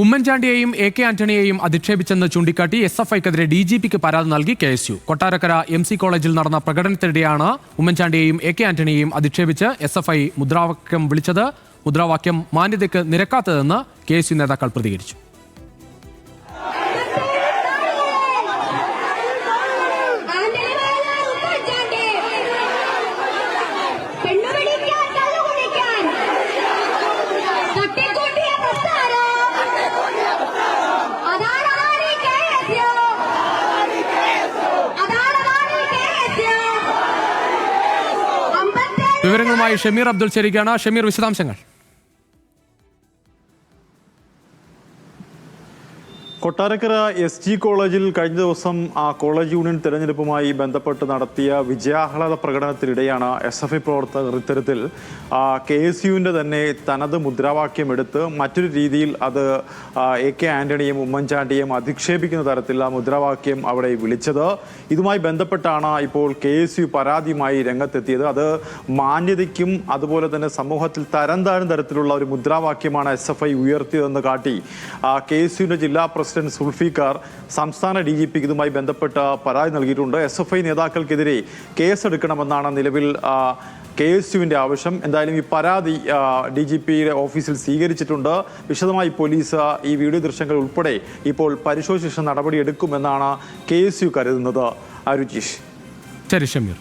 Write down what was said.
ഉമ്മൻചാണ്ടിയെയും A K ആന്റണിയെയും അധിക്ഷേപിച്ചെന്ന് ചൂണ്ടിക്കാട്ടി എസ് എഫ് ഐക്കെതിരെ ഡി ജി പിക്ക് പരാതി നൽകി K S U. Kottarakkara M C കോളേജിൽ നടന്ന പ്രകടനത്തിനിടെയാണ് ഉമ്മൻചാണ്ടിയെയും എ കെ ആന്റണിയെയും അധിക്ഷേപിച്ച് എസ് എഫ് ഐ മുദ്രാവാക്യം വിളിച്ചത്. മുദ്രാവാക്യം മാന്യതയ്ക്ക് നിരക്കാത്തതെന്ന് കെ എസ് യു നേതാക്കൾ പ്രതികരിച്ചു. വിവരങ്ങളുമായി ഷമീർ അബ്ദുൽ ശരിക്കാണ് ഷമീർ വിശദാംശങ്ങൾ. കൊട്ടാരക്കര എസ് ജി കോളേജിൽ കഴിഞ്ഞ ദിവസം ആ കോളേജ് യൂണിയൻ തെരഞ്ഞെടുപ്പുമായി ബന്ധപ്പെട്ട് നടത്തിയ വിജയാഹ്ലാദ പ്രകടനത്തിനിടെയാണ് എസ് എഫ് ഐ പ്രവർത്തകർ ഇത്തരത്തിൽ കെ എസ് യുവിന്റെ തന്നെ തനത് മുദ്രാവാക്യം എടുത്ത് മറ്റൊരു രീതിയിൽ അത് എ കെ ആന്റണിയും ഉമ്മൻചാണ്ടിയും അധിക്ഷേപിക്കുന്ന തരത്തിൽ ആ മുദ്രാവാക്യം അവിടെ വിളിച്ചത്. ഇതുമായി ബന്ധപ്പെട്ടാണ് ഇപ്പോൾ കെ എസ് യു പരാതിയുമായി രംഗത്തെത്തിയത്. അത് മാന്യതയ്ക്കും അതുപോലെ തന്നെ സമൂഹത്തിൽ തരം താഴ്ന്ന തരത്തിലുള്ള ഒരു മുദ്രാവാക്യമാണ് എസ് എഫ് ഐ ഉയർത്തിയതെന്ന് കാട്ടി കെ എസ് യുവിന്റെ ജില്ലാ പ്രസിഡന്റ് സുൽഫിക്കാർ സംസ്ഥാന ഡി ജി പിക്ക് ഇതുമായി ബന്ധപ്പെട്ട പരാതി നൽകിയിട്ടുണ്ട്. എസ് എഫ് ഐ നേതാക്കൾക്കെതിരെ കേസെടുക്കണമെന്നാണ് നിലവിൽ കെ എസ് യുവിന്റെ ആവശ്യം. എന്തായാലും ഈ പരാതി ഡി ജി പിയുടെ ഓഫീസിൽ സ്വീകരിച്ചിട്ടുണ്ട്. വിശദമായി പോലീസ് ഈ വീഡിയോ ദൃശ്യങ്ങൾ ഉൾപ്പെടെ ഇപ്പോൾ പരിശോധിച്ച നടപടിയെടുക്കുമെന്നാണ് കെ എസ് യു കരുതുന്നത്. അരുചീഷ് ശരി ഷമീർ.